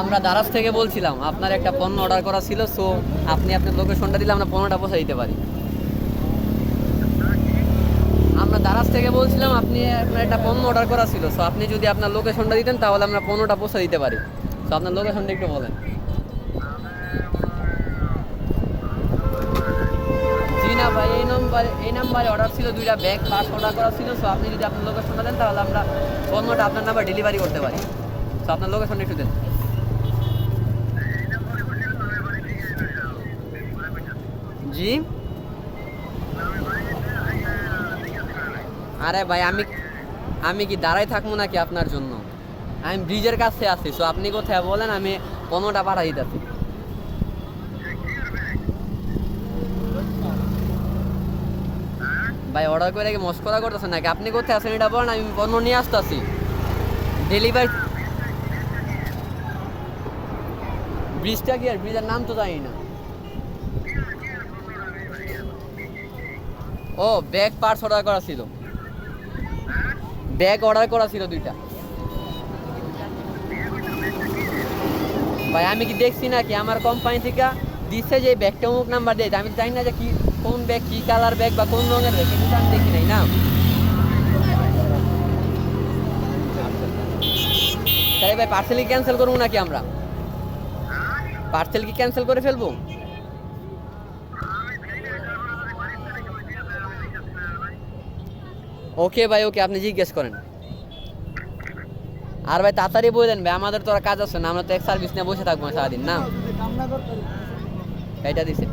আমরা দারাজ থেকে বলছিলাম, আপনার একটা পণ্য অর্ডার করা ছিল সো আপনি আপনার লোকেশনটা দিলে আমরা পণ্যটা পৌঁছে দিতে পারি। আমরা দারাজ থেকে বলছিলাম, আপনি আপনার একটা পণ্য অর্ডার করা ছিল সো আপনি যদি আপনার লোকেশনটা দিতেন, তাহলে আমরা পণ্যটা পৌঁছে দিতে পারি। সো আপনার লোকেশনটা একটু বলেন। জি না ভাই, এই নম্বরে এই নাম্বারে অর্ডার ছিল, দুইটা ব্যাগ পাস অর্ডার করা ছিল সো আপনি যদি আপনার লোকেশনটা দেন, তাহলে আমরা পণ্যটা আপনার নাম্বার ডেলিভারি করতে পারি। সো আপনার লোকেশনটা একটু দেন। জি। আরে ভাই, আমি আমি কি দাঁড়াই থাকব নাকি আপনার জন্য? আমি ব্রিজের কাছে আছি সো আপনি কোথায় বলেন, আমি পণ্যটা পাঠাই দিতেছি। ভাই অর্ডার করে কি মস্করা করতেছেন নাকি? আপনি কোথায় আছেন এটা বলেন, আমি পণ্য নিয়ে আসতেছি। ডেলিভারি ব্রিজটা কি আর ব্রিজের নাম তো জানি না। ও ব্যাগ পার্টস অর্ডার করা ছিল। ব্যাগ অর্ডার করা ছিল দুইটা। ভাই, আমি কি দেখছি নাকি? আমার কোম্পানি থেকে দিচ্ছে যে ব্যাগটা অমুক নাম্বার দেয়। আমি জানি না যে কি, কোন ব্যাগ কি কালার ব্যাগ বা কোন রঙের ব্যাগ কিন্তু আমি দেখি নাই না। তাই ভাই পার্সেল কি ক্যান্সেল করব নাকি আমরা? পার্সেল কি ক্যান্সেল করে ফেলব? ওকে ভাই ওকে আপনি জিজ্ঞেস করেন। আর ভাই তাড়াতাড়ি বলে দেন ভাই আমাদের তো কাজ আছে না আমরা তো এক সার্ভিস নিয়ে বসে থাকব না? সারাদিন না এটা দিছে।